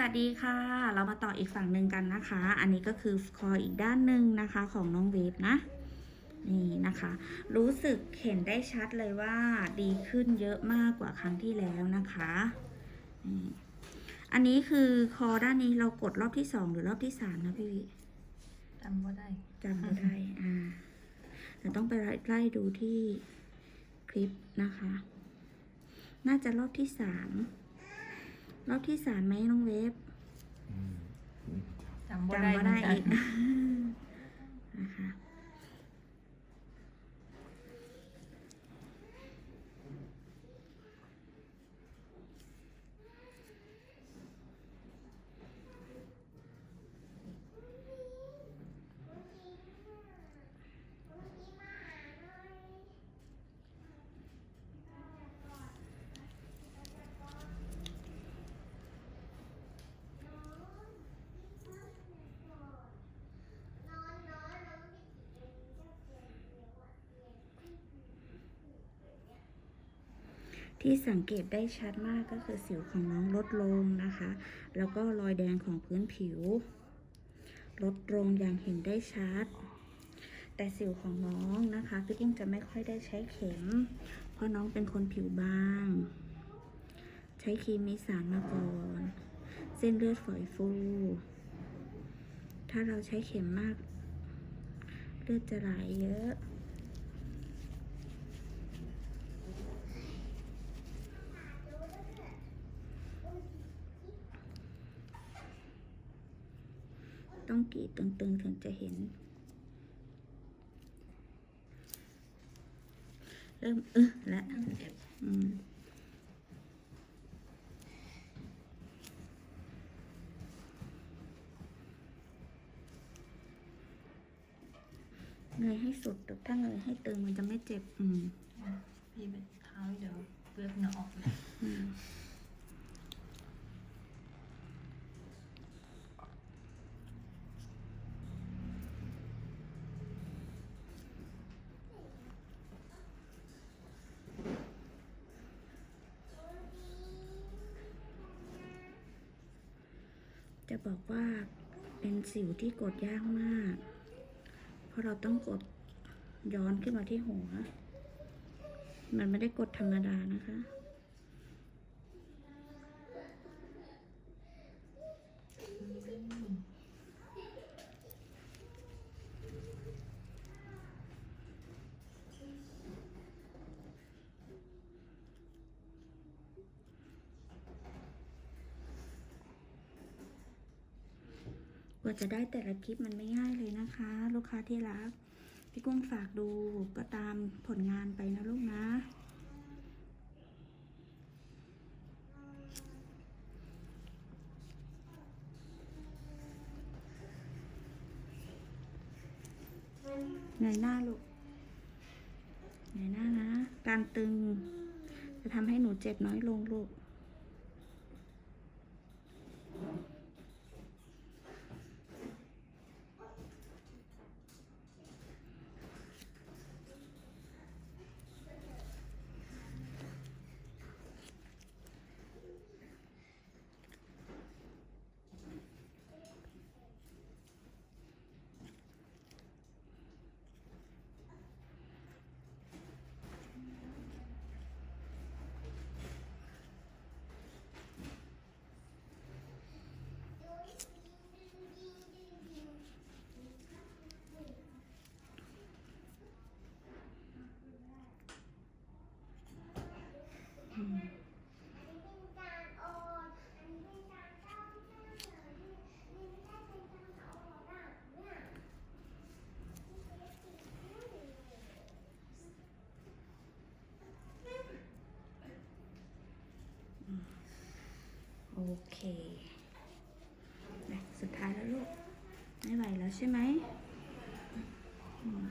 วัสดีค่ะ เรามาต่ออีกฝั่งหนึ่งกันนะคะ อันนี้ก็คือคออีกด้านหนึ่งนะคะของน้องเวฟนะ นี่นะคะ รู้สึกเห็นได้ชัดเลยว่าดีขึ้นเยอะมากกว่าครั้งที่แล้วนะคะนี่อันนี้คือคอด้านนี้เรากดรอบที่สองหรือรอบที่สามนะพี่วิจำว่าได้จำไม่ได้อ่าเดี๋ยวต้องไปไล่ดูที่คลิปนะคะ น่าจะรอบที่สาม รอบที่สามไหมน้องเวฟจำว่าจำได้ก็ได้เหมือีนก ที่สังเกตได้ชัดมากก็คือสิวของน้องลดลงนะคะ แล้วก็รอยแดงของพื้นผิว ลดลงอย่างเห็นได้ชัด แต่สิวของน้องนะคะพี่กุ้งจะไม่ค่อยได้ใช้เข็ม เพราะน้องเป็นคนผิวบาง ใช้ครีมมีสารมาก่อน เส้นเลือดฝอยฟู ถ้าเราใช้เข็มมาก เลือดจะไหลเยอะ ต้องกรีดตึงๆ ถึงจะเห็น เริ่มเออและเจ็บอืมเงยให้สุดแต่ถ้าเงยให้ตึงมันจะไม่เจ็บ อืมพี่เป็นเท้าเดี๋ยวเปลือกเหนาออกเลย จะบอกว่าเป็นสิวที่กดยากมาก เพราะเราต้องกดย้อนขึ้นมาที่หัว มันไม่ได้กดธรรมดานะคะ กว่าจะได้แต่ละคลิปมันไม่ง่ายเลยนะคะ ลูกค้าที่รัก พี่กุ้งฝากดูก็ตามผลงานไปนะลูกนะ เงยหน้าลูกเงยหน้านะ การตึง จะทำให้หนูเจ็บน้อยลงลูก โอ เคนะสุดท้ายแล้วลูก ไม่ไหวแล้วใช่ไหมอืม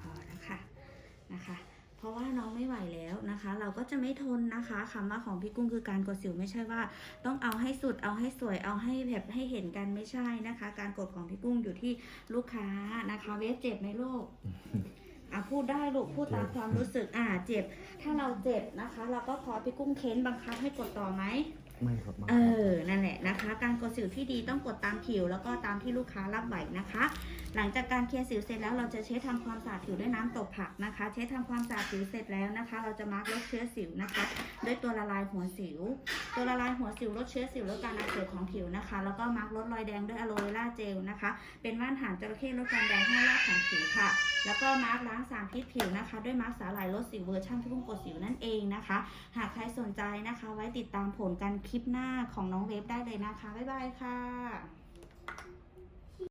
พอแล้วค่ะนะคะ เพราะว่าน้องไม่ไหวแล้ว นะคะ เราก็จะไม่ทนนะคะคำว่าของพี่กุ้งคือการกดสิวไม่ใช่ว่า ต้องเอาให้สุดเอาให้สวยเอาให้แบบให้เห็นกันไม่ใช่นะคะ การกดของพี่กุ้งอยู่ที่ลูกค้านะคะ เวฟเจ็บไหมลูกอะพูดได้ลูกพูดตามความรู้สึกอ่าเจ็บ ถ้าเราเจ็บนะคะ เราก็ขอพี่กุ้งเค้นบังคับให้กดต่อไหม ไม่ครับมาเออนั่นแหละนะคะ การกดสิวที่ดีต้องกดตามผิว แล้วก็ตามที่ลูกค้ารับไหวนะคะ หลังจากการเคลียร์สิวเสร็จแล้วเราจะเช็ดทำความสะอาดผิวด้วยน้ำตกผักนะคะ เช็ดทำความสะอาดผิวเสร็จแล้วนะคะ เราจะมาร์กลดเชื้อสิวนะคะ ด้วยตัวละลายหัวสิว ตัวละลายหัวสิวลดเชื้อสิวลดการอักเสบของผิวนะคะ แล้วก็มาร์กลดรอยแดงด้วยอะโลเวราเจลนะคะ เป็นว่านหางจระเข้ลดการแดงให้รอบของผิวค่ะ แล้วก็มาร์กล้างสารพิษผิวนะคะ ด้วยมาร์กสาหร่ายลดสิวเวอร์ชันที่พุ่งกดสิวนั่นเองนะคะ หากใครสนใจนะคะ ไว้ติดตามผลการคลิปหน้าของน้องเวฟได้เลยนะคะ บ๊ายบายค่ะ